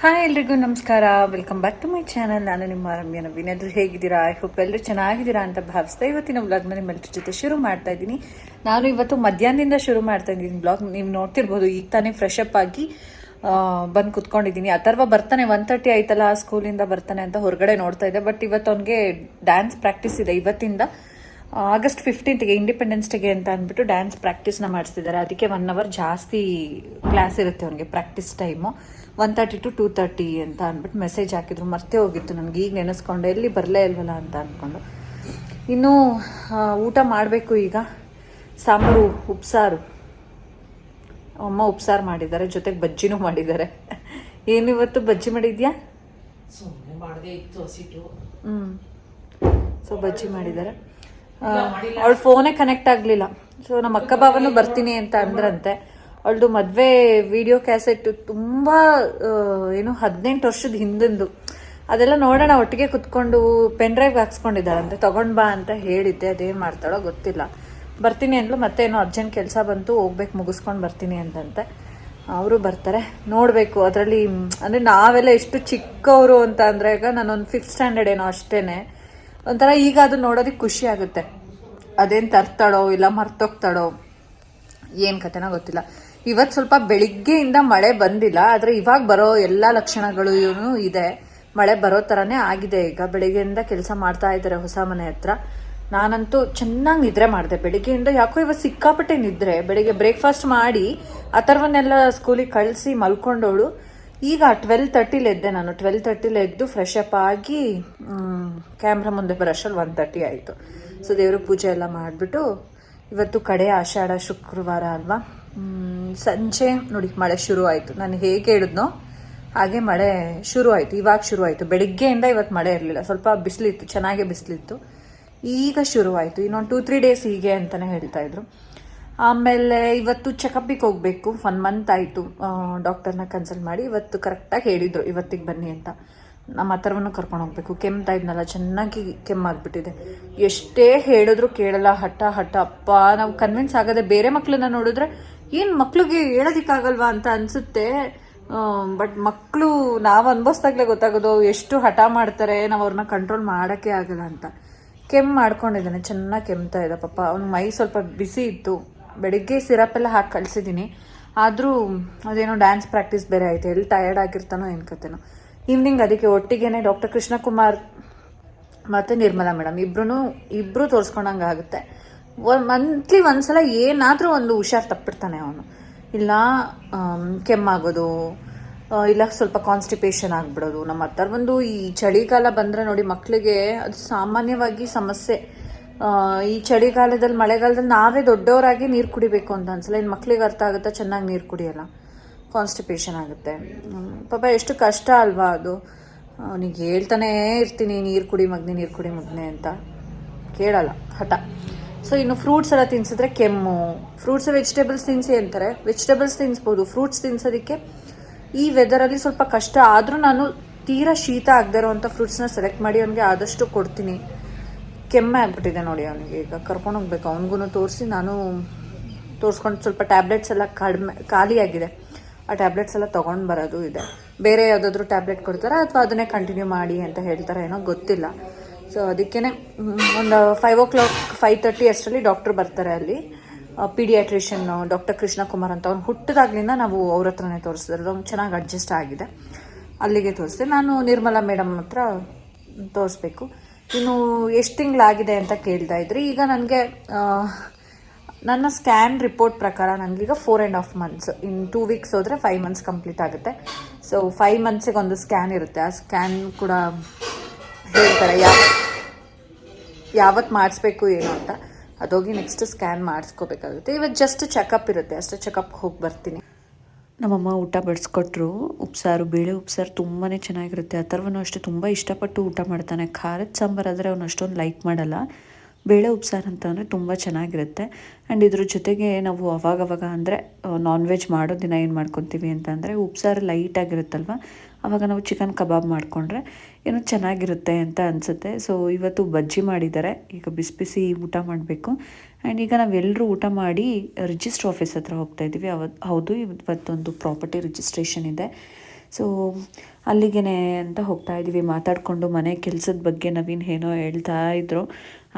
Hi ಎಲ್ರಿಗೂ ನಮಸ್ಕಾರ. Welcome back to my channel ನಾನು ನಿಮ್ಮ ರಮ್ಯ ನವೀನ್. ಎಲ್ಲರೂ ಹೇಗಿದ್ದೀರಾ? ಐ ಹೋಪ್ ಎಲ್ಲರೂ ಚೆನ್ನಾಗಿದ್ದೀರಾ ಅಂತ ಭಾವಿಸ್ತಾ ಇವತ್ತಿನ ಬ್ಲಾಗ್ನ ನಿಮ್ಮೆಲ್ಲರ ಜೊತೆ ಶುರು ಮಾಡ್ತಾ ಇದ್ದೀನಿ. ನಾನು ಇವತ್ತು ಮಧ್ಯಾಹ್ನದಿಂದ ಶುರು ಮಾಡ್ತಾ ಇದ್ದೀನಿ ಬ್ಲಾಗ್ ನೀವು ನೋಡ್ತಿರ್ಬೋದು, ಈಗ ತಾನೇ ಫ್ರೆಶ್ ಅಪ್ ಆಗಿ ಬಂದು ಕುತ್ಕೊಂಡಿದ್ದೀನಿ. ಅಥರ್ವ ಬರ್ತಾನೆ ಒನ್ ತರ್ಟಿ ಆಯ್ತಲ್ಲ ಸ್ಕೂಲಿಂದ ಬರ್ತಾನೆ ಅಂತ ಹೊರಗಡೆ ನೋಡ್ತಾ ಇದ್ದೆ. ಬಟ್ ಇವತ್ತು ಅವನಿಗೆ ಡ್ಯಾನ್ಸ್ ಪ್ರಾಕ್ಟೀಸ್ ಇದೆ ಇವತ್ತಿಂದ. ಆಗಸ್ಟ್ ಫಿಫ್ಟೀನ್ತ್ಗೆ ಇಂಡಿಪೆಂಡೆನ್ಸ್ ಡೇಗೆ ಅಂತ ಅಂದ್ಬಿಟ್ಟು ಡ್ಯಾನ್ಸ್ ಪ್ರಾಕ್ಟೀಸ್ನ ಮಾಡಿಸ್ತಿದ್ದಾರೆ. ಅದಕ್ಕೆ ಒನ್ ಅವರ್ ಜಾಸ್ತಿ ಕ್ಲಾಸ್ ಇರುತ್ತೆ ಅವನಿಗೆ practice time one thirty to two thirty ಅಂತ ಅಂದ್ಬಿಟ್ಟು ಮೆಸೇಜ್ ಹಾಕಿದ್ರು. ಮರ್ತೇ ಹೋಗಿತ್ತು ನನಗೆ. ಈಗ ನೆನೆಸ್ಕೊಂಡು. ಎಲ್ಲಿ ಬರಲೇ ಇಲ್ವಲ್ಲ ಅಂತ ಅಂದ್ಕೊಂಡು ಇನ್ನು ಊಟ ಮಾಡಬೇಕು ಈಗ. ಸಾಂಬಾರು ಉಪ್ಸಾರು. ಅಮ್ಮ ಉಪ್ಸಾರು ಮಾಡಿದ್ದಾರೆ. ಜೊತೆಗೆ ಬಜ್ಜಿನೂ ಮಾಡಿದ್ದಾರೆ. ಏನಿವತ್ತು ಬಜ್ಜಿ ಮಾಡಿದ್ಯಾ? ಹ್ಞೂ ಸೊ ಬಜ್ಜಿ ಮಾಡಿದ್ದಾರೆ. ಅವಳು ಫೋನೇ ಕನೆಕ್ಟ್ ಆಗಲಿಲ್ಲ. ಸೊ ನಮ್ಮ ಅಕ್ಕ ಬಾವನು ಬರ್ತೀನಿ ಅಂತ ಅಂದ್ರಂತೆ. ಅವಳದು ಮದುವೆ ವಿಡಿಯೋ ಕ್ಯಾಸೆಟ್ ತುಂಬ ಏನು ಹದಿನೆಂಟು ವರ್ಷದ ಹಿಂದಿಂದು. ಅದೆಲ್ಲ ನೋಡೋಣ, ಒಟ್ಟಿಗೆ ಕುತ್ಕೊಂಡು ಪೆನ್ ಡ್ರೈವ್ ಹಾಕ್ಸ್ಕೊಂಡಿದ್ದಾರಂತೆ ತಗೊಂಡ್ ಬಾ ಅಂತ ಹೇಳಿದ್ದೆ. ಅದೇನು ಮಾಡ್ತಾಳೋ ಗೊತ್ತಿಲ್ಲ. ಬರ್ತೀನಿ ಅಂದ್ಲು, ಮತ್ತೆ ಏನೋ ಅರ್ಜೆಂಟ್ ಕೆಲಸ ಬಂತು, ಹೋಗ್ಬೇಕು, ಮುಗಿಸ್ಕೊಂಡು ಬರ್ತೀನಿ ಅಂತಂತೆ. ಅವರು ಬರ್ತಾರೆ. ನೋಡಬೇಕು, ಅದರಲ್ಲಿ, ಅಂದರೆ ನಾವೆಲ್ಲ ಎಷ್ಟು ಚಿಕ್ಕವರು ಅಂತ ಅಂದರೆ ಈಗ ನಾನೊಂದು ಫಿಫ್ತ್ ಸ್ಟ್ಯಾಂಡರ್ಡ್ ಏನೋ ಅಷ್ಟೇನೆ. ಒಂಥರ ಈಗ ಅದು ನೋಡೋದಕ್ಕೆ ಖುಷಿ ಆಗುತ್ತೆ. ಅದೇನು ತರ್ತಾಳೋ, ಇಲ್ಲ ಮರ್ತೋಗ್ತಾಳೋ, ಏನು ಕತೆನೋ ಗೊತ್ತಿಲ್ಲ. ಇವತ್ತು ಸ್ವಲ್ಪ ಬೆಳಿಗ್ಗೆಯಿಂದ ಮಳೆ ಬಂದಿಲ್ಲ, ಆದರೆ ಇವಾಗ ಬರೋ ಎಲ್ಲ ಲಕ್ಷಣಗಳು ಇದೆ. ಮಳೆ ಬರೋ ಥರನೇ ಆಗಿದೆ ಈಗ. ಬೆಳಿಗ್ಗೆಯಿಂದ ಕೆಲಸ ಮಾಡ್ತಾ ಇದ್ದಾರೆ ಹೊಸ ಮನೆ ಹತ್ರ. ನಾನಂತೂ ಚೆನ್ನಾಗಿ ನಿದ್ರೆ ಮಾಡಿದೆ. ಬೆಳಿಗ್ಗೆಯಿಂದ ಯಾಕೋ ಇವತ್ತು ಸಿಕ್ಕಾಪಟ್ಟೆ ನಿದ್ರೆ. ಬೆಳಿಗ್ಗೆ ಬ್ರೇಕ್ಫಾಸ್ಟ್ ಮಾಡಿ ಅಥರ್ವನ್ನೆಲ್ಲ ಸ್ಕೂಲಿಗೆ ಕಳಿಸಿ ಮಲ್ಕೊಂಡವಳು ಈಗ ಟ್ವೆಲ್ ತರ್ಟಿಲಿ ಎದ್ದೆ ನಾನು. ಟ್ವೆಲ್ ತರ್ಟಿಲಿ ಎದ್ದು ಫ್ರೆಶ್ ಅಪ್ ಆಗಿ ಕ್ಯಾಮ್ರಾ ಮುಂದೆ ಬರೋಷ್ಟಲ್ಲಿ ಒನ್ ತರ್ಟಿ ಆಯಿತು. ಸೊ ದೇವ್ರ ಪೂಜೆ ಎಲ್ಲ ಮಾಡಿಬಿಟ್ಟು ಇವತ್ತು ಕಡೆ ಆಷಾಢ ಶುಕ್ರವಾರ ಅಲ್ವಾ? ಸಂಜೆ ನೋಡಿ ಮಳೆ ಶುರು ಆಯಿತು. ನಾನು ಹೇಗೆ ಹೇಳಿದ್ನೋ ಹಾಗೆ ಮಳೆ ಶುರು ಆಯಿತು. ಇವಾಗ ಶುರು ಆಯಿತು. ಬೆಳಿಗ್ಗೆಯಿಂದ ಇವತ್ತು ಮಳೆ ಇರಲಿಲ್ಲ. ಸ್ವಲ್ಪ ಬಿಸಿಲಿತ್ತು, ಚೆನ್ನಾಗೇ ಬಿಸಿಲಿತ್ತು. ಈಗ ಶುರು ಆಯಿತು. ಇನ್ನೊಂದು ಟೂ ತ್ರೀ ಡೇಸ್ ಹೀಗೆ ಅಂತಲೇ ಹೇಳ್ತಾ ಇದ್ರು. ಆಮೇಲೆ ಇವತ್ತು ಚೆಕಪ್ಪಿಗೆ ಹೋಗಬೇಕು. ಒನ್ ಮಂತ್ ಆಯಿತು ಡಾಕ್ಟರ್ನ ಕನ್ಸಲ್ಟ್ ಮಾಡಿ ಇವತ್ತು ಕರೆಕ್ಟಾಗಿ ಹೇಳಿದರು. ಇವತ್ತಿಗೆ ಬನ್ನಿ ಅಂತ. ನಮ್ಮ ಹತ್ರವನ್ನು ಕರ್ಕೊಂಡು ಹೋಗ್ಬೇಕು. ಕೆಮ್ತಾ ಇದ್ನಲ್ಲ, ಚೆನ್ನಾಗಿ ಕೆಮ್ಮಾಗ್ಬಿಟ್ಟಿದೆ ಎಷ್ಟೇ ಹೇಳಿದ್ರು ಕೇಳಲ್ಲ. ಹಠ ಹಠ. ಅಪ್ಪ, ನಾವು ಕನ್ವಿನ್ಸ್ ಆಗದೆ ಬೇರೆ ಮಕ್ಕಳನ್ನ ನೋಡಿದ್ರೆ ಏನು ಮಕ್ಳಿಗೆ ಹೇಳೋದಿಕ್ಕಾಗಲ್ವಾ ಅಂತ ಅನಿಸುತ್ತೆ. ಬಟ್ ಮಕ್ಕಳು ನಾವು ಅನ್ಭವಿಸ್ದಾಗಲೇ ಗೊತ್ತಾಗೋದು ಎಷ್ಟು ಹಠ ಮಾಡ್ತಾರೆ, ನಾವು ಅವ್ರನ್ನ ಕಂಟ್ರೋಲ್ ಮಾಡೋಕ್ಕೆ ಆಗಲ್ಲ ಅಂತ. ಕೆಮ್ಮು ಮಾಡ್ಕೊಂಡಿದ್ದಾನೆ, ಚೆನ್ನಾಗಿ ಕೆಮ್ತಾ ಇದೆ ಪಾಪ. ಅವ್ನ ಮೈ ಸ್ವಲ್ಪ ಬಿಸಿ ಇತ್ತು. ಬೆಳಿಗ್ಗೆ ಸಿರಪ್ ಎಲ್ಲ ಹಾಕಿ ಕಳಿಸಿದ್ದೀನಿ ಆದರೂ ಅದೇನೋ ಡ್ಯಾನ್ಸ್ ಪ್ರಾಕ್ಟೀಸ್ ಬೇರೆ ಆಯಿತು. ಎಲ್ಲಿ ಟಯರ್ಡ್ ಆಗಿರ್ತಾನೋ ಏನು ಕತೆನೋ. ಈವ್ನಿಂಗ್ ಅದಕ್ಕೆ ಒಟ್ಟಿಗೆನೆ ಡಾಕ್ಟರ್ ಕೃಷ್ಣಕುಮಾರ್ ಮತ್ತು ನಿರ್ಮಲಾ ಮೇಡಮ್ ಇಬ್ರು ಇಬ್ಬರು ತೋರಿಸ್ಕೊಂಡಂಗೆ ಆಗುತ್ತೆ. ಮಂತ್ಲಿ ಒಂದ್ಸಲ ಏನಾದರೂ ಒಂದು ಹುಷಾರು ತಪ್ಪಿರ್ತಾನೆ ಅವನು. ಇಲ್ಲ ಕೆಮ್ಮಾಗೋದು ಇಲ್ಲ ಸ್ವಲ್ಪ ಕಾನ್ಸ್ಟಿಪೇಷನ್ ಆಗಿಬಿಡೋದು. ನಮ್ಮ ಹತ್ರ ಬಂದು ಈ ಚಳಿಗಾಲ ಬಂದರೆ ನೋಡಿ ಮಕ್ಕಳಿಗೆ ಅದು ಸಾಮಾನ್ಯವಾಗಿ ಸಮಸ್ಯೆ. ಈ ಚಳಿಗಾಲದಲ್ಲಿ, ಮಳೆಗಾಲದಲ್ಲಿ ನಾವೇ ದೊಡ್ಡವರಾಗಿ ನೀರು ಕುಡಿಬೇಕು ಅಂತ ಅನ್ಸಲ್ಲ. ಇನ್ನು ಮಕ್ಳಿಗೆ ಅರ್ಥ ಆಗುತ್ತಾ ಚೆನ್ನಾಗಿ ನೀರು ಕುಡಿಯಲ್ಲ. ಕಾನ್ಸ್ಟಿಪೇಷನ್ ಆಗುತ್ತೆ. ಪಾಪ ಎಷ್ಟು ಕಷ್ಟ ಅಲ್ವಾ ಅದು. ಅವನಿಗೆ ಹೇಳ್ತಾನೇ ಇರ್ತೀನಿ, ನೀರು ಕುಡಿ ಮಗ್ನೆ, ನೀರು ಕುಡಿ ಮಗ್ನೆ ಅಂತ. ಕೇಳಲ್ಲ, ಹಠ. ಸೊ ಇನ್ನು ಫ್ರೂಟ್ಸ್ ಎಲ್ಲ ತಿನ್ಸಿದ್ರೆ ಕೆಮ್ಮು. ಫ್ರೂಟ್ಸ್ ವೆಜಿಟೇಬಲ್ಸ್ ತಿನ್ಸಿ ಅಂತಾರೆ. ವೆಜಿಟೇಬಲ್ಸ್ ತಿನ್ಸ್ಬೋದು. ಫ್ರೂಟ್ಸ್ ತಿನ್ಸೋದಕ್ಕೆ ಈ ವೆದರಲ್ಲಿ ಸ್ವಲ್ಪ ಕಷ್ಟ. ಆದರೂ ನಾನು ತೀರಾ ಶೀತ ಆಗದೆ ಇರೋವಂಥ ಫ್ರೂಟ್ಸ್ನ ಸೆಲೆಕ್ಟ್ ಮಾಡಿ ಅವನಿಗೆ ಆದಷ್ಟು ಕೊಡ್ತೀನಿ. ಕೆಮ್ಮೆ ಆಗ್ಬಿಟ್ಟಿದೆ ನೋಡಿ ಅವನಿಗೆ. ಈಗ ಕರ್ಕೊಂಡು ಹೋಗ್ಬೇಕು. ಅವನಿಗೂ ತೋರಿಸಿ ನಾನು ತೋರಿಸ್ಕೊಂಡು ಸ್ವಲ್ಪ ಟ್ಯಾಬ್ಲೆಟ್ಸ್ ಎಲ್ಲ ಕಡಿಮೆ ಖಾಲಿಯಾಗಿದೆ ಆ ಟ್ಯಾಬ್ಲೆಟ್ಸ್ ಎಲ್ಲ ತೊಗೊಂಡು ಬರೋದು ಇದೆ. ಬೇರೆ ಯಾವುದಾದ್ರೂ ಟ್ಯಾಬ್ಲೆಟ್ ಕೊಡ್ತಾರಾ ಅಥವಾ ಅದನ್ನೇ ಕಂಟಿನ್ಯೂ ಮಾಡಿ ಅಂತ ಹೇಳ್ತಾರೆ ಏನೋ ಗೊತ್ತಿಲ್ಲ. ಸೊ ಅದಕ್ಕೇ ಒಂದು five o'clock five thirty ಅಷ್ಟರಲ್ಲಿ ಡಾಕ್ಟ್ರ್ ಬರ್ತಾರೆ ಅಲ್ಲಿ. ಪೀಡಿಯಾಟ್ರಿಷಿಯನ್ ಡಾಕ್ಟರ್ ಕೃಷ್ಣ ಕುಮಾರ್ ಅಂತ ಅವ್ರು ಹುಟ್ಟಿದಾಗ್ಲಿಂದ ನಾವು ಅವ್ರ ಹತ್ರನೇ ತೋರಿಸಿದ್ರೆ ಅವ್ನು ಚೆನ್ನಾಗಿ ಅಡ್ಜಸ್ಟ್ ಆಗಿದೆ. ಅಲ್ಲಿಗೆ ತೋರಿಸಿದೆ. ನಾನು ನಿರ್ಮಲಾ ಮೇಡಮ್ ಹತ್ರ ತೋರಿಸ್ಬೇಕು. ಇನ್ನು ಎಷ್ಟು ತಿಂಗಳಾಗಿದೆ ಅಂತ ಕೇಳ್ತಾ ಇದ್ರಿ. ಈಗ ನನಗೆ ನನ್ನ ಸ್ಕ್ಯಾನ್ ರಿಪೋರ್ಟ್ ಪ್ರಕಾರ ನನಗೀಗ four and half months in two weeks ಹೋದರೆ ಫೈವ್ ಮಂತ್ಸ್ ಕಂಪ್ಲೀಟ್ ಆಗುತ್ತೆ. ಸೊ ಫೈವ್ ಮಂತ್ಸಿಗೆ ಒಂದು ಸ್ಕ್ಯಾನ್ ಇರುತ್ತೆ. ಆ ಸ್ಕ್ಯಾನ್ ಕೂಡ ಹೇಳ್ತಾರೆ. ಯಾವ ಯಾವತ್ತು ಮಾಡಿಸ್ಬೇಕು ಏನು ಅಂತ ಅದೋಗಿ ನೆಕ್ಸ್ಟ್ ಸ್ಕ್ಯಾನ್ ಮಾಡಿಸ್ಕೋಬೇಕಾಗುತ್ತೆ. ಇವತ್ತು ಜಸ್ಟ್ ಚೆಕಪ್ ಇರುತ್ತೆ, ಅಷ್ಟೇ ಚೆಕಪ್ಗೆ ಹೋಗಿ ಬರ್ತೀನಿ. ನಮ್ಮಮ್ಮ ಊಟ ಬಡಿಸ್ಕೊಟ್ರು, ಉಪ್ಸಾರು, ಬೇಳೆ ಉಪ್ಸಾರು ತುಂಬಾ ಚೆನ್ನಾಗಿರುತ್ತೆ. ಅಥರ್ವನು ಅಷ್ಟೇ ತುಂಬ ಇಷ್ಟಪಟ್ಟು ಊಟ ಮಾಡ್ತಾನೆ. ಖಾರದ ಸಾಂಬಾರು ಆದರೆ ಅವನು ಅಷ್ಟೊಂದು ಲೈಕ್ ಮಾಡಲ್ಲ. ಬೇಳೆ ಉಪ್ಸಾರು ಅಂತ ಅಂದರೆ ತುಂಬ ಚೆನ್ನಾಗಿರುತ್ತೆ. ಆ್ಯಂಡ್ ಇದ್ರ ಜೊತೆಗೆ ನಾವು ಅವಾಗವಾಗ ಅಂದರೆ ನಾನ್ ವೆಜ್ ಮಾಡೋ ದಿನ ಏನು ಮಾಡ್ಕೊತೀವಿ ಅಂತ ಅಂದರೆ ಉಪ್ಸಾರು ಲೈಟಾಗಿರುತ್ತಲ್ವ ಆವಾಗ ನಾವು ಚಿಕನ್ ಕಬಾಬ್ ಮಾಡಿಕೊಂಡ್ರೆ ಏನೋ ಚೆನ್ನಾಗಿರುತ್ತೆ ಅಂತ ಅನಿಸುತ್ತೆ. ಸೊ ಇವತ್ತು ಬಜ್ಜಿ ಮಾಡಿದ್ದಾರೆ. ಈಗ ಬಿಸಿ ಬಿಸಿ ಊಟ ಮಾಡಬೇಕು. ಆ್ಯಂಡ್ ಈಗ ನಾವೆಲ್ಲರೂ ಊಟ ಮಾಡಿ ರಿಜಿಸ್ಟ್ರ್ ಆಫೀಸ್ ಹತ್ರ ಹೋಗ್ತಾ ಇದ್ದೀವಿ ಅವತ್ತು ಹೌದು, ಇವತ್ತೊಂದು ಪ್ರಾಪರ್ಟಿ ರಿಜಿಸ್ಟ್ರೇಷನ್ ಇದೆ. ಸೊ ಅಲ್ಲಿಗೆ ಅಂತ ಹೋಗ್ತಾ ಇದ್ದೀವಿ. ಮಾತಾಡಿಕೊಂಡು ಮನೆ ಕೆಲಸದ ಬಗ್ಗೆ ನವೀನ್ ಏನೋ ಹೇಳ್ತಾ ಇದ್ರು.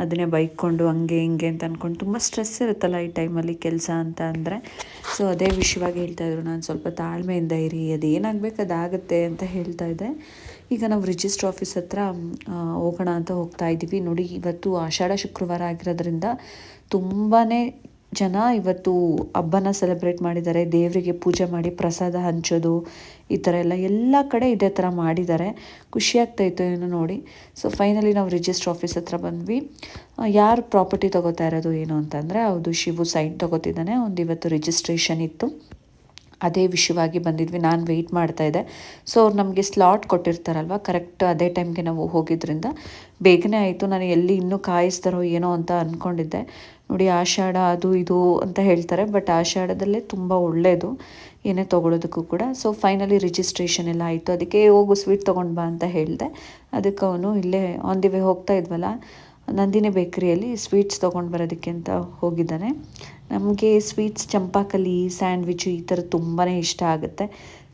ಅದನ್ನೇ ಬೈಕೊಂಡು ಹಂಗೆ ಹಿಂಗೆ ಅಂತ ಅಂದ್ಕೊಂಡು ತುಂಬ ಸ್ಟ್ರೆಸ್ ಇರುತ್ತಲ್ಲ ಈ ಟೈಮಲ್ಲಿ ಕೆಲಸ ಅಂತ ಅಂದರೆ. ಸೊ ಅದೇ ವಿಷಯವಾಗಿ ಹೇಳ್ತಾ ಇದ್ರು. ನಾನು ಸ್ವಲ್ಪ ತಾಳ್ಮೆಯಿಂದ ಇರಿ ಅದೇನಾಗಬೇಕು ಅದಾಗುತ್ತೆ ಅಂತ ಹೇಳ್ತಾ ಇದ್ದೆ. ಈಗ ನಾವು ರಿಜಿಸ್ಟ್ರ್ ಆಫೀಸ್ ಹತ್ರ ಹೋಗೋಣ ಅಂತ ಹೋಗ್ತಾ ಇದ್ದೀವಿ. ನೋಡಿ, ಇವತ್ತು ಆಷಾಢ ಶುಕ್ರವಾರ ಆಗಿರೋದ್ರಿಂದ ತುಂಬಾ ಜನ ಇವತ್ತು ಹಬ್ಬನ ಸೆಲೆಬ್ರೇಟ್ ಮಾಡಿದ್ದಾರೆ, ದೇವರಿಗೆ ಪೂಜೆ ಮಾಡಿ ಪ್ರಸಾದ ಹಂಚೋದು, ಈ ಥರ ಎಲ್ಲ ಎಲ್ಲ ಕಡೆ ಇದೇ ಥರ ಮಾಡಿದ್ದಾರೆ. ಖುಷಿ ಆಗ್ತಾಯಿತ್ತು ಏನು ನೋಡಿ. ಸೊ ಫೈನಲಿ ನಾವು ರಿಜಿಸ್ಟ್ರ್ ಆಫೀಸ್ ಹತ್ರ ಬಂದ್ವಿ. ಯಾರು ಪ್ರಾಪರ್ಟಿ ತೊಗೋತಾ ಇರೋದು ಏನು ಅಂತಂದರೆ, ಹೌದು, ಶಿವು ಸೈಟ್ ತೊಗೋತಿದ್ದಾನೆ. ಒಂದು ಇವತ್ತು ರಿಜಿಸ್ಟ್ರೇಷನ್ ಇತ್ತು. ಅದೇ ವಿಷಯವಾಗಿ ಬಂದಿದ್ವಿ. ನಾನು ವೆಯ್ಟ್ ಮಾಡ್ತಾ ಇದ್ದೆ. ಸೊ ಅವ್ರು ನಮಗೆ ಸ್ಲಾಟ್ ಕೊಟ್ಟಿರ್ತಾರಲ್ವ ಕರೆಕ್ಟ್ ಅದೇ ಟೈಮ್ಗೆ ನಾವು ಹೋಗಿದ್ದರಿಂದ ಬೇಗನೆ ಆಯಿತು. ನಾನು ಎಲ್ಲಿ ಇನ್ನೂ ಕಾಯಿಸ್ತಾರೋ ಏನೋ ಅಂತ ಅಂದ್ಕೊಂಡಿದ್ದೆ ನೋಡಿ, ಆಷಾಢ ಅದು ಇದು ಅಂತ ಹೇಳ್ತಾರೆ ಬಟ್ ಆಷಾಢದಲ್ಲೇ ತುಂಬ ಒಳ್ಳೆಯದು ಏನೇ ತೊಗೊಳೋದಕ್ಕೂ ಕೂಡ. ಸೊ ಫೈನಲಿ ರಿಜಿಸ್ಟ್ರೇಷನ್ ಎಲ್ಲ ಆಯಿತು. ಅದಕ್ಕೆ, ಹೋಗು ಸ್ವೀಟ್ ತೊಗೊಂಡು ಬಾ ಅಂತ ಹೇಳಿದೆ. ಅದಕ್ಕೆ ಅವನು ಇಲ್ಲೇ ಆನ್ ದಿ ವೇ ಹೋಗ್ತಾ ಇದ್ವಲ್ಲ, ನಂದಿನಿ ಬೇಕ್ರಿಯಲ್ಲಿ ಸ್ವೀಟ್ಸ್ ತೊಗೊಂಡು ಬರೋದಕ್ಕೆ ಅಂತ ಹೋಗಿದ್ದಾನೆ. ನಮಗೆ ಸ್ವೀಟ್ಸ್ ಚಂಪಾಕಲಿ ಸ್ಯಾಂಡ್ವಿಚು ಈ ಥರ ತುಂಬಾ ಇಷ್ಟ ಆಗುತ್ತೆ.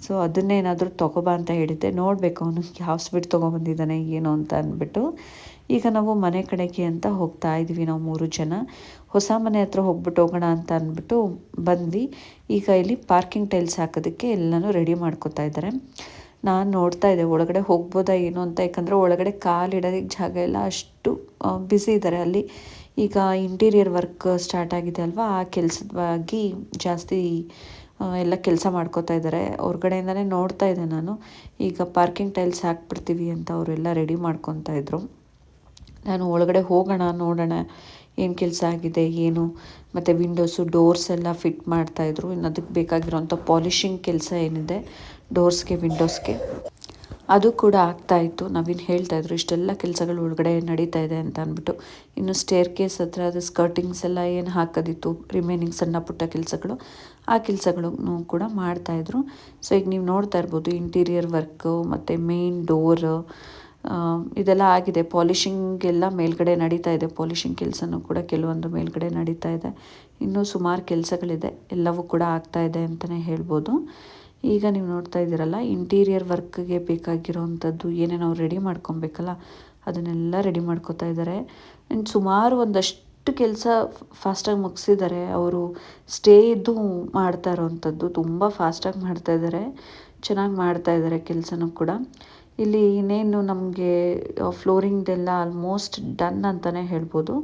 ಸೊ ಅದನ್ನೇನಾದರೂ ತೊಗೊಬಾ ಅಂತ ಹೇಳಿದ್ದೆ. ನೋಡಬೇಕು ಅವನು, ಯಾವ ಸ್ವೀಟ್ ತೊಗೊಬಂದಿದ್ದಾನೆ ಏನು ಅಂತ ಅಂದ್ಬಿಟ್ಟು. ಈಗ ನಾವು ಮನೆ ಕಡೆಗೆ ಅಂತ ಹೋಗ್ತಾ ಇದ್ವಿ ನಾವು ಮೂರು ಜನ. ಹೊಸ ಮನೆ ಹತ್ರ ಹೋಗ್ಬಿಟ್ಟು ಹೋಗೋಣ ಅಂತ ಅಂದ್ಬಿಟ್ಟು ಬಂದ್ವಿ. ಈಗ ಇಲ್ಲಿ ಪಾರ್ಕಿಂಗ್ ಟೈಲ್ಸ್ ಹಾಕೋದಕ್ಕೆ ಎಲ್ಲನೂ ರೆಡಿ ಮಾಡ್ಕೋತಾ ಇದ್ದಾರೆ. ನಾನು ನೋಡ್ತಾ ಇದ್ದೆ, ಒಳಗಡೆ ಹೋಗ್ಬೋದಾ ಏನು ಅಂತ? ಯಾಕಂದರೆ ಒಳಗಡೆ ಕಾಲಿಡೋದಕ್ಕೆ ಜಾಗ ಎಲ್ಲ ಅಷ್ಟು ಬ್ಯುಸಿ ಇದ್ದಾರೆ ಅಲ್ಲಿ. ಈಗ ಇಂಟೀರಿಯರ್ ವರ್ಕ್ ಸ್ಟಾರ್ಟ್ ಆಗಿದೆ ಅಲ್ವಾ? ಆ ಕೆಲಸವಾಗಿ ಜಾಸ್ತಿ ಎಲ್ಲ ಕೆಲಸ ಮಾಡ್ಕೋತಾ ಇದ್ದಾರೆ. ಹೊರ್ಗಡೆಯಿಂದನೇ ನೋಡ್ತಾ ಇದ್ದೆ ನಾನು. ಈಗ ಪಾರ್ಕಿಂಗ್ ಟೈಲ್ಸ್ ಹಾಕ್ಬಿಡ್ತೀವಿ ಅಂತ ಅವರೆಲ್ಲ ರೆಡಿ ಮಾಡ್ಕೊತಾ ಇದ್ರು. ನಾನು ಒಳಗಡೆ ಹೋಗೋಣ, ನೋಡೋಣ, ಏನು ಕೆಲಸ ಆಗಿದೆ, ಏನು? ಮತ್ತು ವಿಂಡೋಸು, ಡೋರ್ಸ್ ಎಲ್ಲ ಫಿಟ್ ಮಾಡ್ತಾಯಿದ್ರು ಇನ್ನು ಅದಕ್ಕೆ ಬೇಕಾಗಿರೋಂಥ ಪಾಲಿಷಿಂಗ್ ಕೆಲಸ ಏನಿದೆ, ಡೋರ್ಸ್ಗೆ, ವಿಂಡೋಸ್ಗೆ. ಅದು ಕೂಡ ಆಗ್ತಾಯಿತ್ತು ನಾವಿನ್ನು ಹೇಳ್ತಾಯಿದ್ರು ಇಷ್ಟೆಲ್ಲ ಕೆಲಸಗಳು ಒಳಗಡೆ ನಡೀತಾ ಇದೆ ಅಂತ ಅಂದ್ಬಿಟ್ಟು. ಇನ್ನು ಸ್ಟೇರ್ ಕೇಸ್ ಹತ್ರ ಅದು ಸ್ಕರ್ಟಿಂಗ್ಸ್ ಎಲ್ಲ ಏನು ಹಾಕೋದಿತ್ತು ರಿಮೈನಿಂಗ್ ಸಣ್ಣ ಪುಟ್ಟ ಕೆಲಸಗಳು, ಆ ಕೆಲಸಗಳನ್ನು ಕೂಡ ಮಾಡ್ತಾಯಿದ್ರು ಸೊ ಈಗ ನೀವು ನೋಡ್ತಾ ಇರ್ಬೋದು ಇಂಟೀರಿಯರ್ ವರ್ಕು ಮತ್ತು ಮೇನ್ ಡೋರ್ ಇದೆಲ್ಲ ಆಗಿದೆ. ಪಾಲಿಷಿಂಗ್ ಎಲ್ಲ ಮೇಲ್ಗಡೆ ನಡೀತಾ ಇದೆ. ಪಾಲಿಷಿಂಗ್ ಕೆಲಸನೂ ಕೂಡ ಕೆಲವೊಂದು ಮೇಲ್ಗಡೆ ನಡೀತಾ ಇದೆ. ಇನ್ನೂ ಸುಮಾರು ಕೆಲಸಗಳಿದೆ. ಎಲ್ಲವೂ ಕೂಡ ಆಗ್ತಾ ಇದೆ ಅಂತಲೇ ಹೇಳ್ಬೋದು. ಈಗ ನೀವು ನೋಡ್ತಾ ಇದ್ದೀರಲ್ಲ ಇಂಟೀರಿಯರ್ ವರ್ಕ್ಗೆ ಬೇಕಾಗಿರೋವಂಥದ್ದು ಏನೇ ನಾವು ರೆಡಿ ಮಾಡ್ಕೊಬೇಕಲ್ಲ, ಅದನ್ನೆಲ್ಲ ರೆಡಿ ಮಾಡ್ಕೋತಾ ಇದ್ದಾರೆ. ಆ್ಯಂಡ್ ಸುಮಾರು ಒಂದಷ್ಟು ಕೆಲಸ ಫಾಸ್ಟಾಗಿ ಮುಗಿಸಿದ್ದಾರೆ. ಅವರು ಸ್ಟೇ ಇದ್ದು ಮಾಡ್ತಾ ಇರೋವಂಥದ್ದು ತುಂಬ ಫಾಸ್ಟಾಗಿ ಮಾಡ್ತಾ ಇದ್ದಾರೆ. ಚೆನ್ನಾಗಿ ಮಾಡ್ತಾ ಇದ್ದಾರೆ ಕೆಲಸನೂ ಕೂಡ. ಇಲ್ಲಿ ಇನ್ನೇನು ನಮಗೆ ಫ್ಲೋರಿಂಗ್ದೆಲ್ಲ ಆಲ್ಮೋಸ್ಟ್ ಡನ್ ಅಂತಲೇ ಹೇಳ್ಬೋದು.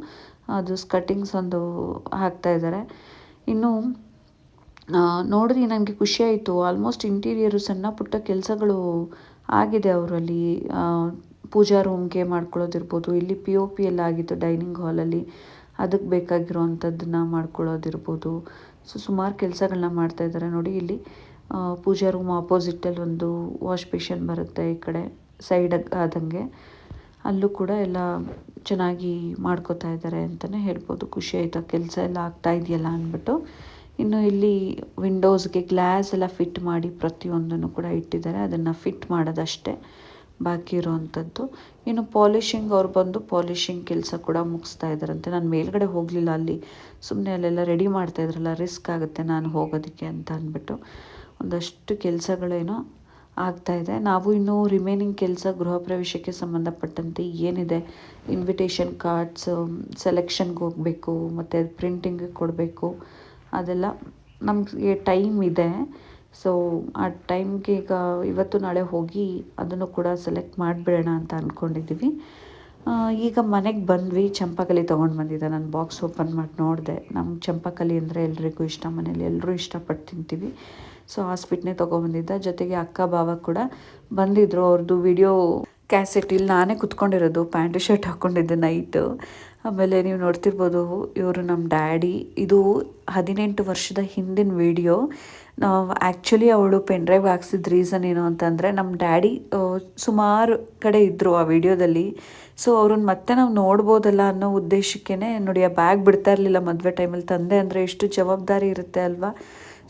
ಅದು ಸ್ಕಟ್ಟಿಂಗ್ಸ್ ಒಂದು ಹಾಕ್ತಾ ಇದ್ದಾರೆ. ಇನ್ನು ನೋಡಿದ್ರೆ ನನಗೆ ಖುಷಿ ಆಯಿತು. ಆಲ್ಮೋಸ್ಟ್ ಇಂಟೀರಿಯರು ಸಣ್ಣ ಪುಟ್ಟ ಕೆಲಸಗಳು ಆಗಿದೆ ಅವರಲ್ಲಿ. ಪೂಜಾ ರೂಮ್ಗೆ ಮಾಡ್ಕೊಳ್ಳೋದಿರ್ಬೋದು, ಇಲ್ಲಿ ಪಿ ಒ ಪಿ ಎಲ್ಲ ಆಗಿತ್ತು ಡೈನಿಂಗ್ ಹಾಲಲ್ಲಿ ಅದಕ್ಕೆ ಬೇಕಾಗಿರೋವಂಥದ್ದನ್ನ ಮಾಡ್ಕೊಳ್ಳೋದಿರ್ಬೋದು. ಸೊ ಸುಮಾರು ಕೆಲಸಗಳನ್ನ ಮಾಡ್ತಾ ಇದ್ದಾರೆ ನೋಡಿ ಇಲ್ಲಿ. ಪೂಜಾ ರೂಮ್ ಆಪೋಸಿಟಲ್ಲಿ ಒಂದು ವಾಶ್ ಬೇಷನ್ ಬರುತ್ತೆ ಈ ಕಡೆ ಸೈಡ್ ಆದಂಗೆ. ಅಲ್ಲೂ ಕೂಡ ಎಲ್ಲ ಚೆನ್ನಾಗಿ ಮಾಡ್ಕೋತಾ ಇದ್ದಾರೆ ಅಂತಲೇ ಹೇಳ್ಬೋದು. ಖುಷಿ ಆಯಿತು, ಕೆಲಸ ಎಲ್ಲ ಆಗ್ತಾ ಇದೆಯಲ್ಲ ಅಂದ್ಬಿಟ್ಟು. ಇನ್ನು ಇಲ್ಲಿ ವಿಂಡೋಸ್ಗೆ ಗ್ಲಾಸ್ ಎಲ್ಲ ಫಿಟ್ ಮಾಡಿ ಪ್ರತಿಯೊಂದನ್ನು ಕೂಡ ಇಟ್ಟಿದ್ದಾರೆ. ಅದನ್ನು ಫಿಟ್ ಮಾಡೋದಷ್ಟೇ ಬಾಕಿ ಇರೋವಂಥದ್ದು ಇನ್ನು ಪಾಲಿಷಿಂಗ್ ಅವ್ರು ಬಂದು ಪಾಲಿಷಿಂಗ್ ಕೆಲಸ ಕೂಡ ಮುಗಿಸ್ತಾ ಇದ್ದಾರಂತೆ. ನಾನು ಮೇಲ್ಗಡೆ ಹೋಗಲಿಲ್ಲ ಅಲ್ಲಿ. ಸುಮ್ಮನೆ ಅಲ್ಲೆಲ್ಲ ರೆಡಿ ಮಾಡ್ತಾ ಇದ್ರಲ್ಲ ರಿಸ್ಕ್ ಆಗುತ್ತೆ ನಾನು ಹೋಗೋದಕ್ಕೆ ಅಂತ ಅಂದ್ಬಿಟ್ಟು. ಒಂದಷ್ಟು ಕೆಲಸಗಳೇನೋ ಆಗ್ತಾ ಇದೆ. ನಾವು ಇನ್ನೂ ರಿಮೈನಿಂಗ್ ಕೆಲಸ ಗೃಹ ಪ್ರವೇಶಕ್ಕೆ ಸಂಬಂಧಪಟ್ಟಂತೆ ಏನಿದೆ? ಇನ್ವಿಟೇಷನ್ ಕಾರ್ಡ್ಸ್ ಸೆಲೆಕ್ಷನ್ಗೆ ಹೋಗಬೇಕು, ಮತ್ತು ಪ್ರಿಂಟಿಂಗ್ ಕೊಡಬೇಕು, ಅದೆಲ್ಲ ನಮಗೆ ಟೈಮ್ ಇದೆ. ಸೊ ಆ ಟೈಮ್ಗೆ ಈಗ ಇವತ್ತು ನಾಳೆ ಹೋಗಿ ಅದನ್ನು ಕೂಡ ಸೆಲೆಕ್ಟ್ ಮಾಡಿಬಿಡೋಣ ಅಂತ ಅಂದ್ಕೊಂಡಿದ್ದೀವಿ ಈಗ ಮನೆಗೆ ಬಂದ್ವಿ, ಚಂಪಕಲಿ ತೊಗೊಂಡು ಬಂದಿದ್ದೆ. ನಾನು ಬಾಕ್ಸ್ ಓಪನ್ ಮಾಡಿ ನೋಡಿದೆ. ನಮ್ಮ ಚಂಪಕಲಿ ಅಂದರೆ ಎಲ್ರಿಗೂ ಇಷ್ಟ. ಮನೇಲಿ ಎಲ್ಲರೂ ಇಷ್ಟಪಟ್ಟು ತಿಂತೀವಿ. ಸೊ ಆ ಸ್ವೀಟ್ನೇ ತೊಗೊಬಂದಿದ್ದ ಜೊತೆಗೆ ಅಕ್ಕ, ಭಾವ ಕೂಡ ಬಂದಿದ್ರು. ಅವ್ರದ್ದು ವಿಡಿಯೋ ಕ್ಯಾಸೆಟ್ ಇಲ್ಲಿ ನಾನೇ ಕುತ್ಕೊಂಡಿರೋದು. ಪ್ಯಾಂಟ್ ಶರ್ಟ್ ಹಾಕ್ಕೊಂಡಿದ್ದೆ ನೈಟು ಆಮೇಲೆ ನೀವು ನೋಡ್ತಿರ್ಬೋದು, ಇವರು ನಮ್ಮ ಡ್ಯಾಡಿ ಇದು ಹದಿನೆಂಟು ವರ್ಷದ ಹಿಂದಿನ ವಿಡಿಯೋ ನಾವು ಆ್ಯಕ್ಚುಲಿ ಅವಳು ಪೆನ್ ಡ್ರೈವ್ ಹಾಕ್ಸಿದ ರೀಸನ್ ಏನು ಅಂತಂದರೆ ನಮ್ಮ ಡ್ಯಾಡಿ ಸುಮಾರು ಕಡೆ ಇದ್ದರು ಆ ವಿಡಿಯೋದಲ್ಲಿ ಸೊ ಅವ್ರನ್ನ ಮತ್ತೆ ನಾವು ನೋಡ್ಬೋದಲ್ಲ ಅನ್ನೋ ಉದ್ದೇಶಕ್ಕೇ ನೋಡಿ, ಆ ಬ್ಯಾಗ್ ಬಿಡ್ತಾ ಇರಲಿಲ್ಲ ಮದುವೆ ಟೈಮಲ್ಲಿ ತಂದೆ ಅಂದರೆ ಎಷ್ಟು ಜವಾಬ್ದಾರಿ ಇರುತ್ತೆ ಅಲ್ವಾ?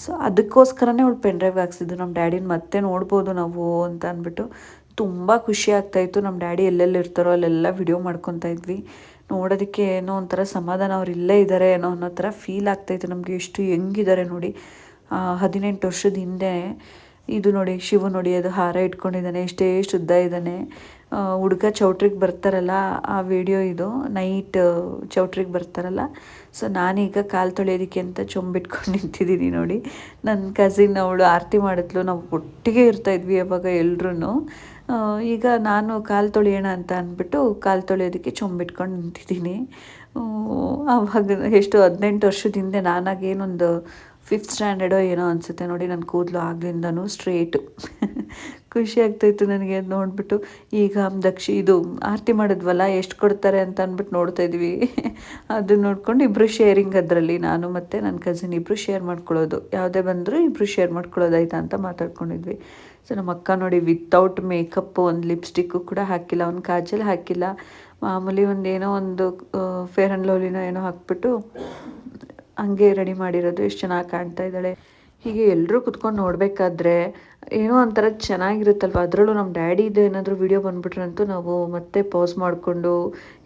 ಸೊ ಅದಕ್ಕೋಸ್ಕರನೇ ಅವಳು ಪೆನ್ ಡ್ರೈವ್ ಹಾಕ್ಸಿದ್ದು. ನಮ್ಮ ಡ್ಯಾಡಿನ ಮತ್ತೆ ನೋಡ್ಬೋದು ನಾವು ಅಂತ ಅಂದ್ಬಿಟ್ಟು ತುಂಬ ಖುಷಿ ಆಗ್ತಾಯಿತ್ತು ನಮ್ಮ ಡ್ಯಾಡಿ ಎಲ್ಲೆಲ್ಲಿ ಇರ್ತಾರೋ ಅಲ್ಲೆಲ್ಲ ವಿಡಿಯೋ ಮಾಡ್ಕೊತಾ ಇದ್ವಿ. ನೋಡೋದಕ್ಕೆ ಏನೋ ಒಂಥರ ಸಮಾಧಾನ ಅವ್ರು ಇಲ್ಲೇ ಇದ್ದಾರೆ ಏನೋ ಅನ್ನೋ ಥರ ಫೀಲ್ ಆಗ್ತಾಯಿತ್ತು ನಮಗೆ. ಎಷ್ಟು ಹೆಂಗಿದ್ದಾರೆ ನೋಡಿ. ಹದಿನೆಂಟು ವರ್ಷದ ಹಿಂದೆ, ಇದು ನೋಡಿ, ಶಿವ ನೋಡಿ, ಅದು ಹಾರ ಇಟ್ಕೊಂಡಿದ್ದಾನೆ, ಎಷ್ಟೇ ಶುದ್ಧ ಇದ್ದಾನೆ. ಹುಡುಗ ಚೌಟ್ರಿಗೆ ಬರ್ತಾರಲ್ಲ, ಆ ವಿಡಿಯೋ ಇದು, ನೈಟ್ ಚೌಟ್ರಿಗೆ ಬರ್ತಾರಲ್ಲ. ಸೊ ನಾನೀಗ ಕಾಲು ತೊಳೆಯೋದಕ್ಕೆ ಅಂತ ಚೊಂಬಿಟ್ಕೊಂಡು ನಿಂತಿದ್ದೀನಿ ನೋಡಿ. ನನ್ನ ಕಸಿನ್ ಅವಳು ಆರತಿ ಮಾಡಿದ್ಲು. ನಾವು ಒಟ್ಟಿಗೆ ಇರ್ತಾಯಿದ್ವಿ ಅವಾಗ ಎಲ್ಲರೂ ಈಗ ನಾನು ಕಾಲು ತೊಳೆಯೋಣ ಅಂತ ಅಂದ್ಬಿಟ್ಟು ಕಾಲು ತೊಳೆಯೋದಕ್ಕೆ ಚೊಂಬಿಟ್ಕೊಂಡು ನಿಂತಿದ್ದೀನಿ. ಆವಾಗ ಎಷ್ಟು ಹದಿನೆಂಟು ವರ್ಷದ ಹಿಂದೆ ನಾನಾಗೇನೊಂದು ಫಿಫ್ತ್ ಸ್ಟ್ಯಾಂಡರ್ಡೋ ಏನೋ ಅನಿಸುತ್ತೆ ನೋಡಿ ನನ್ನ ಕೂದಲು ಆಗ್ಲಿಂದನೂ ಸ್ಟ್ರೇಟು ಖುಷಿ ಆಗ್ತಾಯಿತ್ತು ನನಗೆ ಅದು ನೋಡಿಬಿಟ್ಟು. ಈಗ ದಕ್ಷಿ ಇದು ಆರತಿ ಮಾಡಿದ್ವಲ್ಲ ಎಷ್ಟು ಕೊಡ್ತಾರೆ ಅಂತ ಅಂದ್ಬಿಟ್ಟು ನೋಡ್ತಾ ಇದ್ವಿ. ಅದು ನೋಡ್ಕೊಂಡು ಇಬ್ಬರು ಶೇರಿಂಗ್ ಅದರಲ್ಲಿ ನಾನು ಮತ್ತು ನನ್ನ ಕಸಿನ್ ಇಬ್ಬರು ಶೇರ್ ಮಾಡ್ಕೊಳ್ಳೋದು. ಯಾವುದೇ ಬಂದರೂ ಇಬ್ಬರು ಶೇರ್ ಮಾಡ್ಕೊಳ್ಳೋದಾಯ್ತಾ ಅಂತ ಮಾತಾಡ್ಕೊಂಡಿದ್ವಿ. ಸೊ ನಮ್ಮ ಅಕ್ಕ ನೋಡಿ ವಿತೌಟ್ ಮೇಕಪ್ಪು ಒಂದು ಲಿಪ್ಸ್ಟಿಕ್ಕು ಕೂಡ ಹಾಕಿಲ್ಲ, ಒಂದು ಕಾಜಲ್ ಹಾಕಿಲ್ಲ. ಮಾಮೂಲಿ ಒಂದು ಏನೋ ಒಂದು ಫೇರ್ ಆ್ಯಂಡ್ ಲವ್ಲಿನೋ ಏನೋ ಹಾಕ್ಬಿಟ್ಟು ಹಂಗೆ ರೆಡಿ ಮಾಡಿರೋದು. ಎಷ್ಟು ಚೆನ್ನಾಗಿ ಕಾಣ್ತಾ ಇದ್ದಾಳೆ. ಹೀಗೆ ಎಲ್ಲರೂ ಕುತ್ಕೊಂಡು ನೋಡಬೇಕಾದ್ರೆ ಏನೋ ಒಂಥರ ಚೆನ್ನಾಗಿರುತ್ತಲ್ವ? ಅದರಲ್ಲೂ ನಮ್ಮ ಡ್ಯಾಡಿದು ಏನಾದರೂ ವಿಡಿಯೋ ಬಂದುಬಿಟ್ರಂತೂ ನಾವು ಮತ್ತೆ ಪಾಸ್ ಮಾಡಿಕೊಂಡು,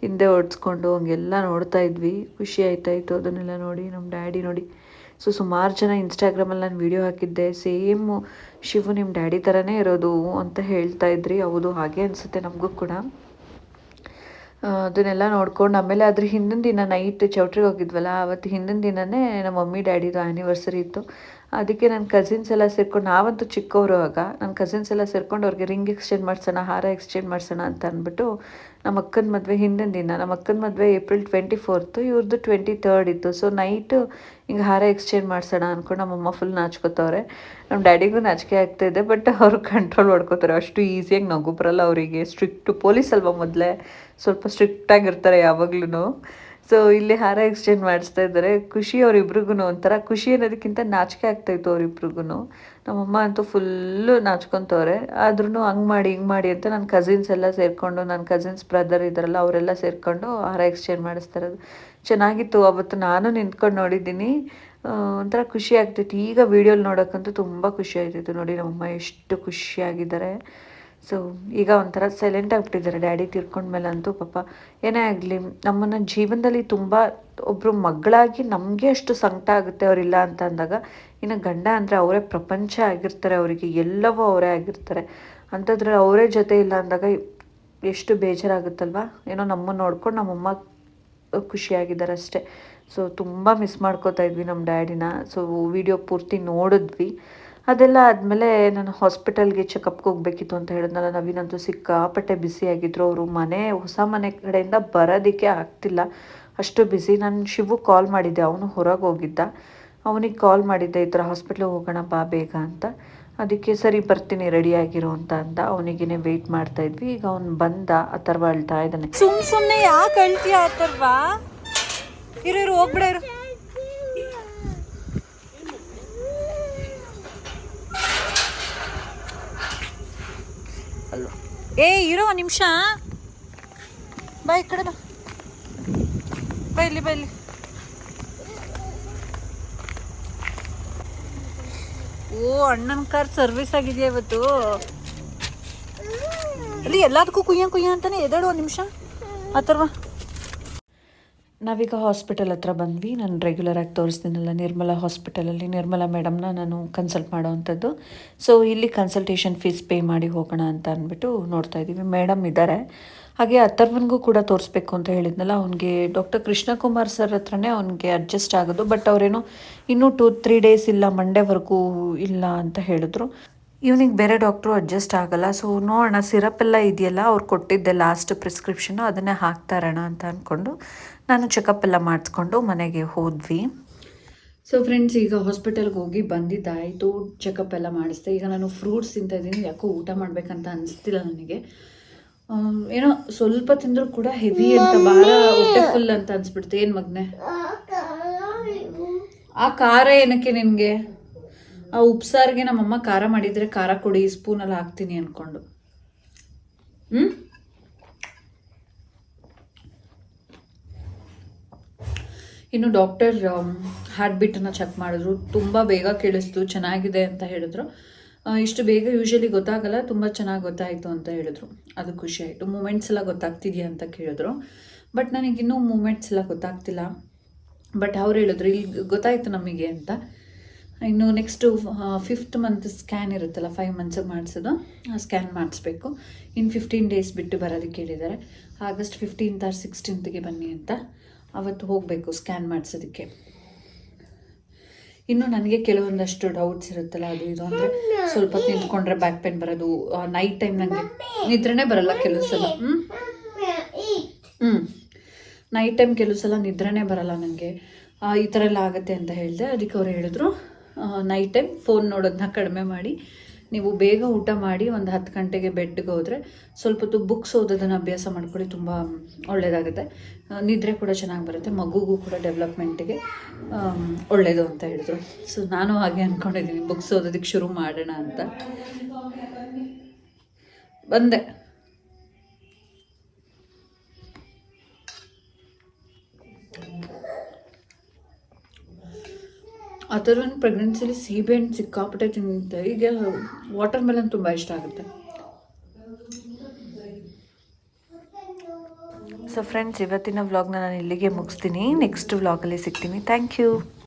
ಹಿಂದೆ ಓಡಿಸ್ಕೊಂಡು ಹಂಗೆಲ್ಲ ನೋಡ್ತಾ ಇದ್ವಿ. ಖುಷಿ ಆಯ್ತಾಯಿತ್ತು ಅದನ್ನೆಲ್ಲ ನೋಡಿ ನಮ್ಮ ಡ್ಯಾಡಿ ನೋಡಿ. ಸೊ ಸುಮಾರು ಜನ ಇನ್ಸ್ಟಾಗ್ರಾಮಲ್ಲಿ ನಾನು ವೀಡಿಯೋ ಹಾಕಿದ್ದೆ. ಸೇಮ್ ಶಿವು ನಿಮ್ಮ ಡ್ಯಾಡಿ ಥರನೇ ಇರೋದು ಅಂತ ಹೇಳ್ತಾ ಇದ್ರಿ. ಹೌದು, ಹಾಗೆ ಅನಿಸುತ್ತೆ ನಮಗೂ ಕೂಡ. ಅದನ್ನೆಲ್ಲ ನೋಡ್ಕೊಂಡು ಆಮೇಲೆ ಅದ್ರ ಹಿಂದಿನ ದಿನ ನೈಟ್ ಚೌಟ್ರಿಗೆ ಹೋಗಿದ್ವಲ್ಲ ಅವತ್ತು ಹಿಂದಿನ ದಿನನೇ ನಮ್ಮ ಮಮ್ಮಿ, ಡ್ಯಾಡಿದು ಆ್ಯನಿವರ್ಸರಿ ಇತ್ತು. ಅದಕ್ಕೆ ನನ್ನ ಕಸಿನ್ಸ್ ಎಲ್ಲ ಸೇರ್ಕೊಂಡು, ನಾವಂತೂ ಚಿಕ್ಕವರು ಆಗ ನನ್ನ ಕಸಿನ್ಸ್ ಎಲ್ಲ ಸೇರ್ಕೊಂಡು ಅವ್ರಿಗೆ ರಿಂಗ್ ಎಕ್ಸ್ಚೇಂಜ್ ಮಾಡ್ಸೋಣ, ಹಾರ ಎಕ್ಸ್ಚೇಂಜ್ ಮಾಡ್ಸೋಣ ಅಂತ ಅಂದ್ಬಿಟ್ಟು ನಮ್ಮ ಅಕ್ಕನ ಮದುವೆ ಹಿಂದಿನ ದಿನ, ನಮ್ಮ ಅಕ್ಕನ ಮದುವೆ ಏಪ್ರಿಲ್ ಟ್ವೆಂಟಿ ಫೋರ್ತು ಇವ್ರದ್ದು ಟ್ವೆಂಟಿ ತರ್ಡ್ ಇತ್ತು. ಸೊ ನೈಟು ಹಿಂಗೆ ಹಾರ ಎಕ್ಸ್ಚೇಂಜ್ ಮಾಡ್ಸೋಣ ಅಂದ್ಕೊಂಡು ನಮ್ಮಮ್ಮ ಫುಲ್ ನಾಚ್ಕೋತವ್ರೆ. ನಮ್ಮ ಡ್ಯಾಡಿಗೂ ನಾಚಿಕೆ ಆಗ್ತಾಯಿದೆ ಬಟ್ ಅವರು ಕಂಟ್ರೋಲ್ ಮಾಡ್ಕೋತಾರೆ. ಅಷ್ಟು ಈಸಿಯಾಗಿ ನಗು ಬರಲ್ಲ ಅವರಿಗೆ. ಸ್ಟ್ರಿಕ್ಟು ಪೊಲೀಸ್ ಅಲ್ವಾ ಮೊದಲೇ? ಸ್ವಲ್ಪ ಸ್ಟ್ರಿಕ್ಟಾಗಿರ್ತಾರೆ ಯಾವಾಗ್ಲೂ ಸೊ ಇಲ್ಲಿ ಹಾರ ಎಕ್ಸ್ಚೇಂಜ್ ಮಾಡಿಸ್ತಾ ಇದ್ದಾರೆ. ಖುಷಿ ಅವರಿಬ್ರಿಗೂ ಒಂಥರ. ಖುಷಿ ಅನ್ನೋದಕ್ಕಿಂತ ನಾಚಿಕೆ ಆಗ್ತಾಯಿತ್ತು ಅವರಿಬ್ರಿಗೂ ನಮ್ಮಮ್ಮ ಅಂತೂ ಫುಲ್ಲು ನಾಚ್ಕೊತವ್ರೆ. ಆದ್ರೂ ಹಂಗೆ ಮಾಡಿ, ಹಿಂಗೆ ಮಾಡಿ ಅಂತ ನನ್ನ ಕಸಿನ್ಸ್ ಎಲ್ಲ ಸೇರಿಕೊಂಡು ನನ್ನ ಕಸಿನ್ಸ್ ಬ್ರದರ್ ಇದ್ದಾರಲ್ಲ ಅವರೆಲ್ಲ ಸೇರಿಕೊಂಡು ಹಾರ ಎಕ್ಸ್ಚೇಂಜ್ ಮಾಡಿಸ್ತಾ ಇರೋದು. ಚೆನ್ನಾಗಿತ್ತು. ಅವತ್ತು ನಾನು ನಿಂತ್ಕೊಂಡು ನೋಡಿದ್ದೀನಿ. ಒಂಥರ ಖುಷಿ ಆಗ್ತಿತ್ತು. ಈಗ ವೀಡಿಯೋಲಿ ನೋಡೋಕ್ಕಂತೂ ತುಂಬ ಖುಷಿ ಆಗ್ತಿತ್ತು. ನೋಡಿ ನಮ್ಮಮ್ಮ ಎಷ್ಟು ಖುಷಿಯಾಗಿದ್ದಾರೆ. ಸೊ ಈಗ ಒಂಥರ ಸೈಲೆಂಟ್ ಆಗಿಬಿಟ್ಟಿದ್ದಾರೆ ಡ್ಯಾಡಿ ತೀರ್ಕೊಂಡ್ಮೇಲೆ ಅಂತೂ ಪಾಪ ಏನೇ ಆಗಲಿ, ನಮ್ಮನ್ನ ಜೀವನದಲ್ಲಿ ತುಂಬ ಒಬ್ಬರು ಮಗಳಾಗಿ ನಮಗೆ ಅಷ್ಟು ಸಂಕಟ ಆಗುತ್ತೆ ಅವರಿಲ್ಲ ಅಂತ ಅಂದಾಗ, ಇನ್ನು ಗಂಡ ಅಂದರೆ ಅವರೇ ಪ್ರಪಂಚ ಆಗಿರ್ತಾರೆ, ಅವರಿಗೆ ಎಲ್ಲವೂ ಅವರೇ ಆಗಿರ್ತಾರೆ. ಅಂಥದ್ರಲ್ಲಿ ಅವರೇ ಜೊತೆ ಇಲ್ಲ ಅಂದಾಗ ಎಷ್ಟು ಬೇಜಾರಾಗುತ್ತಲ್ವ? ಏನೋ ನಮ್ಮನ್ನು ನೋಡ್ಕೊಂಡು ನಮ್ಮಮ್ಮ ಖುಷಿಯಾಗಿದ್ದಾರೆ ಅಷ್ಟೇ. ಸೊ ತುಂಬ ಮಿಸ್ ಮಾಡ್ಕೋತಾ ಇದ್ವಿ ನಮ್ಮ ಡ್ಯಾಡಿನ ಸೊ ವಿಡಿಯೋ ಪೂರ್ತಿ ನೋಡಿದ್ವಿ. ಅದೆಲ್ಲ ಆದಮೇಲೆ ನಾನು ಹಾಸ್ಪಿಟಲ್ಗೆ ಚೆಕಪ್ಗೆ ಹೋಗ್ಬೇಕಿತ್ತು ಅಂತ ಹೇಳಿದ್ನಲ್ಲ, ನವೀನಂತೂ ಸಿಕ್ಕಾಪಟ್ಟೆ ಆಗಿದ್ದರು ಅವರು ಮನೆ, ಹೊಸ ಮನೆ ಕಡೆಯಿಂದ ಬರೋದಕ್ಕೆ ಆಗ್ತಿಲ್ಲ. ಅಷ್ಟು ಬಿಸಿ ನಾನು ಶಿವು ಕಾಲ್ ಮಾಡಿದ್ದೆ, ಅವನು ಹೊರಗೆ ಹೋಗಿದ್ದ. ಅವನಿಗೆ ಕಾಲ್ ಮಾಡಿದ್ದೆ, ಈ ಥರ ಹಾಸ್ಪಿಟ್ಲಿಗೆ ಹೋಗೋಣ ಬಾ ಬೇಗ ಅಂತ. ಅದಕ್ಕೆ ಸರಿ ಬರ್ತೀನಿ ರೆಡಿ ಆಗಿರೋ ಅಂತ ಅಂದ. ಅವನಿಗೇನೆ ವೆಯ್ಟ್ ಮಾಡ್ತಾ ಇದ್ವಿ. ಈಗ ಅವ್ನು ಬಂದ, ಅಥರ್ವ ಅಳ್ತಾ ಇದ್ದಾನೆ. ಸುಮ್ಮನೆ ಯಾಕೆ ಅಳ್ತೀಯ ಅಥರ್ವಾ? ಥರವಾ ಇರು. ಏ ಇರೋ ನಿಮಿಷ. ಬಾ ಈ ಕಡೆ ಬಾ ಬೈಲಿ ಬೈಲಿ ಓ, ಅಣ್ಣನ ಕಾರ್ ಸರ್ವಿಸ್ ಆಗಿದೆಯಾ ಇವತ್ತು? ಅಲ್ಲಿ ಎಲ್ಲದಕ್ಕೂ ಕುಯ್ಯ ಕುಯ್ಯ ಅಂತಾನೆ ಎದೇಳು ಒಂದು ನಿಮಿಷ. ಅಥರ್ವ ನಾವೀಗ ಹಾಸ್ಪಿಟಲ್ ಹತ್ರ ಬಂದ್ವಿ. ನಾನು ರೆಗ್ಯುಲರ್ ಆಗಿ ತೋರಿಸ್ತೀನಲ್ಲ ನಿರ್ಮಲಾ ಹಾಸ್ಪಿಟಲಲ್ಲಿ ನಿರ್ಮಲಾ ಮೇಡಮ್ನ ನಾನು ಕನ್ಸಲ್ಟ್ ಮಾಡೋವಂಥದ್ದು ಸೊ ಇಲ್ಲಿ ಕನ್ಸಲ್ಟೇಷನ್ ಫೀಸ್ ಪೇ ಮಾಡಿ ಹೋಗೋಣ ಅಂತ ಅಂದ್ಬಿಟ್ಟು ನೋಡ್ತಾ ಇದ್ದೀವಿ. ಮೇಡಮ್ ಇದ್ದಾರೆ ಹಾಗೆ ಅಥರ್ವನ್ಗೂ ಕೂಡ ತೋರಿಸ್ಬೇಕು ಅಂತ ಹೇಳಿದ್ನಲ್ಲ. ಅವ್ನಿಗೆ ಡಾಕ್ಟರ್ ಕೃಷ್ಣಕುಮಾರ್ ಸರ್ ಹತ್ರನೇ ಅವ್ನಿಗೆ ಅಡ್ಜಸ್ಟ್ ಆಗೋದು. ಬಟ್ ಅವರೇನು ಇನ್ನೂ ಟೂ ತ್ರೀ ಡೇಸ್ ಇಲ್ಲ ಮಂಡೇವರೆಗೂ ಇಲ್ಲ ಅಂತ ಹೇಳಿದ್ರು. ಇವನಿಗೆ ಬೇರೆ ಡಾಕ್ಟ್ರು ಅಡ್ಜಸ್ಟ್ ಆಗಲ್ಲ. ಸೊ ನೋಡೋಣ ಸಿರಪ್ ಎಲ್ಲ ಇದೆಯಲ್ಲ, ಅವ್ರು ಕೊಟ್ಟಿದ್ದೆ ಲಾಸ್ಟ್ ಪ್ರಿಸ್ಕ್ರಿಪ್ಷನ್ನು ಅದನ್ನೇ ಹಾಕ್ತಾರಣ ಅಂತ ಅಂದ್ಕೊಂಡು ನಾನು ಚೆಕಪ್ ಎಲ್ಲ ಮಾಡಿಸ್ಕೊಂಡು ಮನೆಗೆ ಹೋದ್ವಿ. ಸೊ ಫ್ರೆಂಡ್ಸ್ ಈಗ ಹಾಸ್ಪಿಟಲ್ಗೆ ಹೋಗಿ ಬಂದಿದ್ದಾಯಿತು. ಚೆಕಪ್ ಎಲ್ಲ ಮಾಡಿಸ್ದೆ. ಈಗ ನಾನು ಫ್ರೂಟ್ಸ್ ತಿಂತಾಯಿದ್ದೀನಿ. ಯಾಕೋ ಊಟ ಮಾಡಬೇಕಂತ ಅನಿಸ್ತಿಲ್ಲ ನನಗೆ. ಏನೋ ಸ್ವಲ್ಪ ತಿಂದರೂ ಕೂಡ ಹೆವಿ ಅಂತ, ಭಾರ ಹೊಟ್ಟೆ ಫುಲ್ ಅಂತ ಅನ್ಸ್ಬಿಡ್ತು. ಏನು ಮಗ್ನೆ? ಆ ಖಾರ ಏನಕ್ಕೆ ನಿನಗೆ? ಆ ಉಪ್ಸಾರಿಗೆ ನಮ್ಮಮ್ಮ ಖಾರ ಮಾಡಿದರೆ ಖಾರ ಕೊಡಿ ಸ್ಪೂನಲ್ಲಿ ಹಾಕ್ತೀನಿ ಅಂದ್ಕೊಂಡು ಹ್ಞೂ ಇನ್ನು ಡಾಕ್ಟರ್ ಹಾರ್ಟ್ ಬೀಟನ್ನು ಚೆಕ್ ಮಾಡಿದ್ರು. ತುಂಬ ಬೇಗ ಕೇಳಿಸ್ತು, ಚೆನ್ನಾಗಿದೆ ಅಂತ ಹೇಳಿದ್ರು. ಇಷ್ಟು ಬೇಗ ಯೂಶಲಿ ಗೊತ್ತಾಗಲ್ಲ, ತುಂಬ ಚೆನ್ನಾಗಿ ಗೊತ್ತಾಯಿತು ಅಂತ ಹೇಳಿದ್ರು. ಅದು ಖುಷಿ ಆಯಿತು. ಮೂಮೆಂಟ್ಸ್ ಎಲ್ಲ ಗೊತ್ತಾಗ್ತಿದೆಯಾ ಅಂತ ಕೇಳಿದ್ರು. ಬಟ್ ನನಗಿನ್ನೂ ಮೂಮೆಂಟ್ಸ್ ಎಲ್ಲ ಗೊತ್ತಾಗ್ತಿಲ್ಲ. ಬಟ್ ಅವ್ರು ಹೇಳಿದ್ರು ಇಲ್ಲಿ ಗೊತ್ತಾಯಿತು ನಮಗೆ ಅಂತ. ಇನ್ನು ನೆಕ್ಸ್ಟು ಫಿಫ್ತ್ ಮಂತ್ ಸ್ಕ್ಯಾನ್ ಇರುತ್ತಲ್ಲ ಫೈವ್ ಮಂತ್ಸಿಗೆ ಮಾಡಿಸೋದು. ಆ ಸ್ಕ್ಯಾನ್ ಮಾಡಿಸ್ಬೇಕು. ಇನ್ನು ಫಿಫ್ಟೀನ್ ಡೇಸ್ ಬಿಟ್ಟು ಬರೋದಕ್ಕೆ ಹೇಳಿದ್ದಾರೆ ಆಗಸ್ಟ್ ಫಿಫ್ಟೀನ್ತ್ ಆರ್ ಸಿಕ್ಸ್ಟೀನ್ತ್ಗೆ ಬನ್ನಿ ಅಂತ. ಅವತ್ತು ಹೋಗಬೇಕು ಸ್ಕ್ಯಾನ್ ಮಾಡಿಸೋದಕ್ಕೆ. ಇನ್ನು ನನಗೆ ಕೆಲವೊಂದಷ್ಟು ಡೌಟ್ಸ್ ಇರುತ್ತಲ್ಲ ಅದು ಇದು ಅಂದರೆ ಸ್ವಲ್ಪ ನಿಂತ್ಕೊಂಡ್ರೆ ಬ್ಯಾಕ್ ಪೇನ್ ಬರೋದು ನೈಟ್ ಟೈಮ್ ನನಗೆ ನಿದ್ರೆನೇ ಬರಲ್ಲ ಕೆಲವು ಸಲ ಹ್ಞೂ ಹ್ಞೂ ನೈಟ್ ಟೈಮ್ ಕೆಲವು ಸಲ ನಿದ್ರೆನೇ ಬರಲ್ಲ ನನಗೆ ಈ ಥರ ಎಲ್ಲ ಆಗುತ್ತೆ ಅಂತ ಹೇಳಿದೆ ಅದಕ್ಕೆ ಅವ್ರು ಹೇಳಿದ್ರು. ನೈಟ್ ಟೈಮ್ ಫೋನ್ ನೋಡೋದನ್ನ ಕಡಿಮೆ ಮಾಡಿ. ನೀವು ಬೇಗ ಊಟ ಮಾಡಿ ಒಂದು ಹತ್ತು ಗಂಟೆಗೆ ಬೆಡ್ಗೆ ಹೋದರೆ ಸ್ವಲ್ಪ ಹೊತ್ತು ಬುಕ್ಸ್ ಓದೋದನ್ನು ಅಭ್ಯಾಸ ಮಾಡ್ಕೊಳ್ಳಿ, ತುಂಬ ಒಳ್ಳೆಯದಾಗುತ್ತೆ ನಿದ್ರೆ ಕೂಡ ಚೆನ್ನಾಗಿ ಬರುತ್ತೆ, ಮಗುಗೂ ಕೂಡ ಡೆವಲಪ್ಮೆಂಟಿಗೆ ಒಳ್ಳೆಯದು ಅಂತ ಹೇಳಿದ್ರು. ಸೊ ನಾನು ಹಾಗೆ ಅಂದ್ಕೊಂಡಿದ್ದೀನಿ ಬುಕ್ಸ್ ಓದೋದಕ್ಕೆ ಶುರು ಮಾಡೋಣ ಅಂತ. ಬಂದೆ. ಅಥರ್ವನ್ ಪ್ರೆಗ್ನೆನ್ಸಿಲಿ ಸೀಬೆಹಣ್ಣು ಸಿಕ್ಕಾಪಟ್ಟೆ ತಿಂತೆ ಈಗ ವಾಟರ್ ಮೆಲನ್ ತುಂಬ ಇಷ್ಟ ಆಗುತ್ತೆ. ಸೊ ಫ್ರೆಂಡ್ಸ್ ಇವತ್ತಿನ ವ್ಲಾಗ್ನ ನಾನು ಇಲ್ಲಿಗೆ ಮುಗಿಸ್ತೀನಿ. ನೆಕ್ಸ್ಟ್ ವ್ಲಾಗಲ್ಲಿ ಸಿಗ್ತೀನಿ. Thank you